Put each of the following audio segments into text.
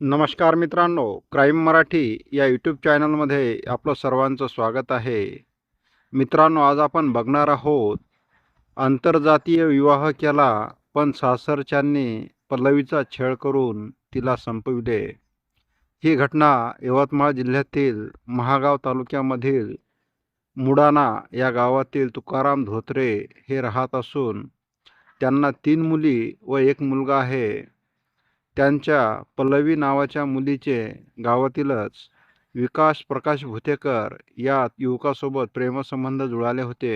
नमस्कार मित्रांनो क्राईम मराठी या यूट्यूब चॅनलमध्ये आपलं सर्वांचं स्वागत आहे. मित्रांनो आज आपण बघणार आहोत आंतरजातीय विवाह केला पण सासरच्यांनी पल्लवीचा छळ करून तिला संपविले ही घटना यवतमाळ जिल्ह्यातील महागाव तालुक्यामधील मुडाणा या गावातील तुकाराम धोत्रे हे राहत असून त्यांना तीन मुली व एक मुलगा आहे. त्यांच्या पल्लवी नावाच्या मुलीचे गावातीलच विकास प्रकाश भुतेकर या युवकासोबत प्रेमसंबंध जुळाले होते.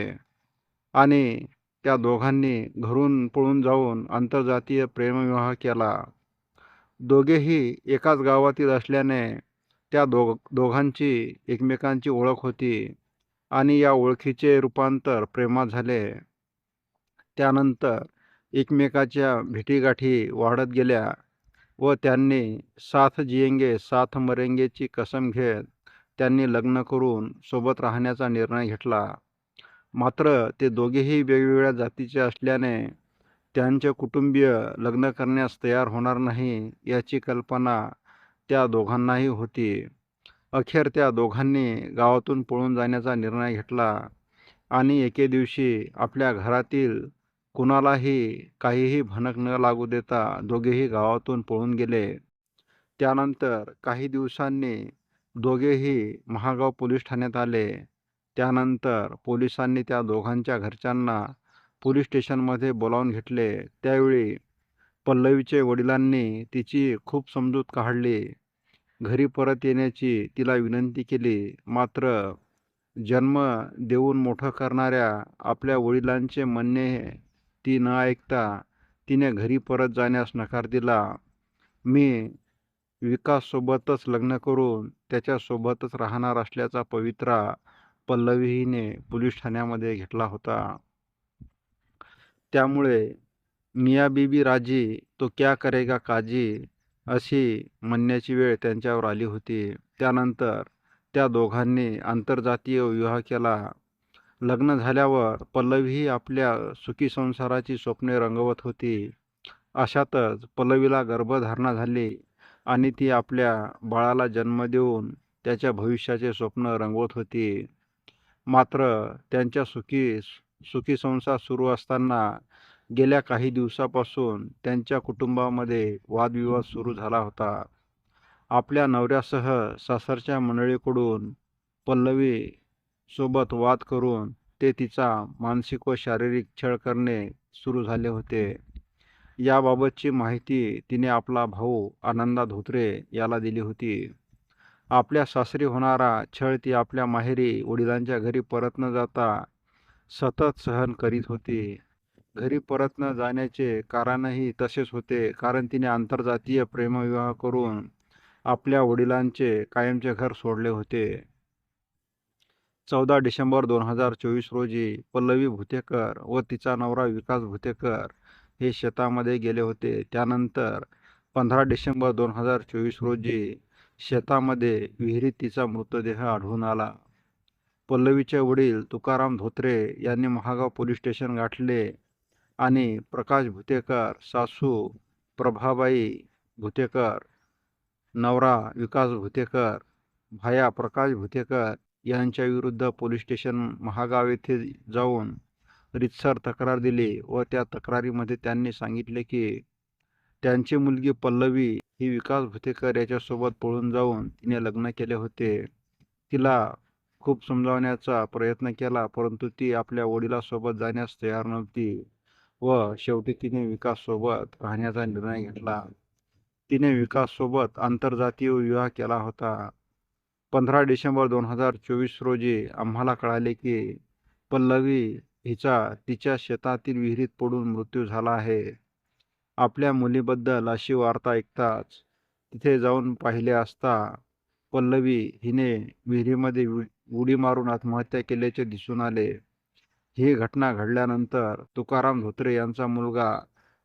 आणि त्या दोघांनी घरून पळून जाऊन आंतरजातीय प्रेमविवाह केला. दोघेही एकाच गावातील असल्याने त्या दोघ दोघांची एकमेकांची ओळख होती आणि या ओळखीचे रूपांतर प्रेमात झाले. त्यानंतर एकमेकाच्या भेटीगाठी वाढत गेल्या. व त्यांनी साथ जियेंगे साथ मरेंगेची कसम घेत त्यांनी लग्न करून सोबत राहण्याचा निर्णय घेतला. मात्र ते दोघेही वेगवेगळ्या जातीचे असल्याने त्यांचे कुटुंबीय लग्न करण्यास तयार होणार नाही याची कल्पना त्या दोघांनाही होती. अखेर त्या दोघांनी गावातून पळून जाण्याचा निर्णय घेतला आणि एके दिवशी आपल्या घरातील कुणालाही काहीही भनक न लागू देता दोघेही गावातून पळून गेले. त्यानंतर काही दिवसांनी दोघेही महागाव पोलीस ठाण्यात आले. त्यानंतर पोलिसांनी त्या दोघांच्या घरच्यांना पोलीस स्टेशनमध्ये बोलावून घेतले. त्यावेळी पल्लवीचे वडिलांनी तिची खूप समजूत काढली. घरी परत येण्याची तिला विनंती केली. मात्र जन्म देऊन मोठं करणाऱ्या आपल्या वडिलांचे म्हणणे ती न ऐकता तिने घरी परत जाण्यास नकार दिला. मी विकाससोबतच लग्न करून त्याच्यासोबतच राहणार असल्याचा पवित्रा पल्लवीने पोलीस ठाण्यामध्ये घेतला होता. त्यामुळे मिया बीबी राजी तो क्या करेगा काजी अशी म्हणण्याची वेळ त्यांच्यावर आली होती. त्यानंतर त्या दोघांनी आंतरजातीय विवाह केला. लग्न झाल्यावर पल्लवीही आपल्या सुखी संसाराची स्वप्ने रंगवत होती. अशातच पल्लवीला गर्भधारणा झाली आणि ती आपल्या बाळाला जन्म देऊन त्याच्या भविष्याचे स्वप्न रंगवत होती. मात्र त्यांच्या सुखी सुखी संसार सुरू असताना गेल्या काही दिवसापासून त्यांच्या कुटुंबामध्ये वादविवाद सुरू झाला होता. आपल्या नवऱ्यासह सासरच्या मंडळीकडून पल्लवी सोबत वाद करून ते तिचा मानसिक व शारीरिक छळ करणे सुरू झाले होते. याबाबतची माहिती तिने आपला भाऊ आनंदा धोत्रे याला दिली होती. आपल्या सासरी होणारा छळ ती आपल्या माहेरी वडिलांच्या घरी परत न जाता सतत सहन करीत होती. घरी परत न जाण्याचे कारणही तसेच होते कारण तिने आंतरजातीय प्रेमविवाह करून आपल्या वडिलांचे कायमचे घर सोडले होते. चौदा डिसेंबर दोन हजार चोवीस रोजी पल्लवी भुतेकर व तिचा नवरा विकास भुतेकर हे शेतामध्ये गेले होते. त्यानंतर पंधरा डिसेंबर दोन हजार चोवीस रोजी शेतामध्ये विहिरीत तिचा मृतदेह आढळून आला. पल्लवीचे वडील तुकाराम धोत्रे यांनी महागाव पोलीस स्टेशन गाठले आणि प्रकाश भुतेकर सासू प्रभाबाई भुतेकर नवरा विकास भुतेकर भाया प्रकाश भुतेकर यांच्या विरुद्ध पोलीस स्टेशन महागाव येथे जाऊन रितसर तक्रार दिली व त्या तक्रारीमध्ये त्यांनी सांगितले की त्यांची मुलगी पल्लवी ही विकास भुतेकर याच्यासोबत पळून जाऊन तिने लग्न केले होते. तिला खूप समजावण्याचा प्रयत्न केला परंतु ती आपल्या वडिलासोबत जाण्यास तयार नव्हती व शेवटी तिने विकाससोबत राहण्याचा निर्णय घेतला. तिने विकाससोबत आंतरजातीय विवाह केला होता. पंधरा डिसेंबर दोन हजार चोवीस रोजी आम्हाला कळाले की पल्लवी हिचा तिच्या शेतातील विहिरीत पडून मृत्यू झाला आहे. आपल्या मुलीबद्दल अशी वार्ता ऐकताच तिथे जाऊन पाहिले असता पल्लवी हिने विहिरीमध्ये उडी मारून आत्महत्या केल्याचे दिसून आले. ही घटना घडल्यानंतर तुकाराम धोत्रे यांचा मुलगा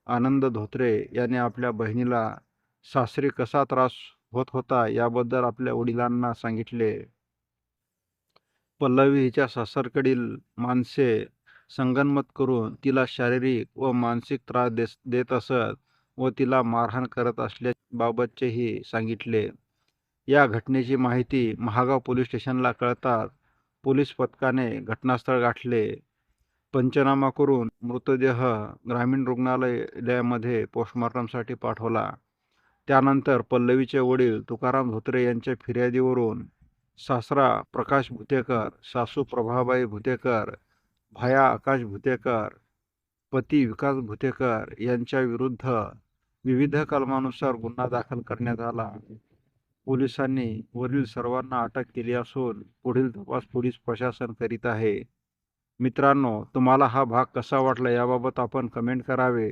आनंद धोत्रे याने आपल्या बहिणीला सासरी कसा त्रास होत होता याबद्दल आपल्या वडिलांना सांगितले. पल्लवी हिच्या सासरकडील माणसे संगनमत करून तिला शारीरिक व मानसिक त्रास देस देत असत व तिला मारहाण करत असल्या बाबतचेही सांगितले. या घटनेची माहिती महागाव पोलीस स्टेशनला कळताच पोलीस पथकाने घटनास्थळ गाठले. पंचनामा करून मृतदेह ग्रामीण रुग्णालयामध्ये पोस्टमॉर्टमसाठी पाठवला. त्यानंतर पल्लवीचे वडील तुकाराम धोत्रे यांच्या फिर्यादीवरून सासरा प्रकाश भुतेकर सासू प्रभाबाई भुतेकर भाया आकाश भुतेकर पती विकास भुतेकर यांच्या विरुद्ध विविध कलमानुसार गुन्हा दाखल करण्यात आला. पोलिसांनी वरील सर्वांना अटक केली असून पुढील तपास पोलीस प्रशासन करीत आहे. मित्रांनो तुम्हाला हा भाग कसा वाटला याबाबत आपण कमेंट करावे.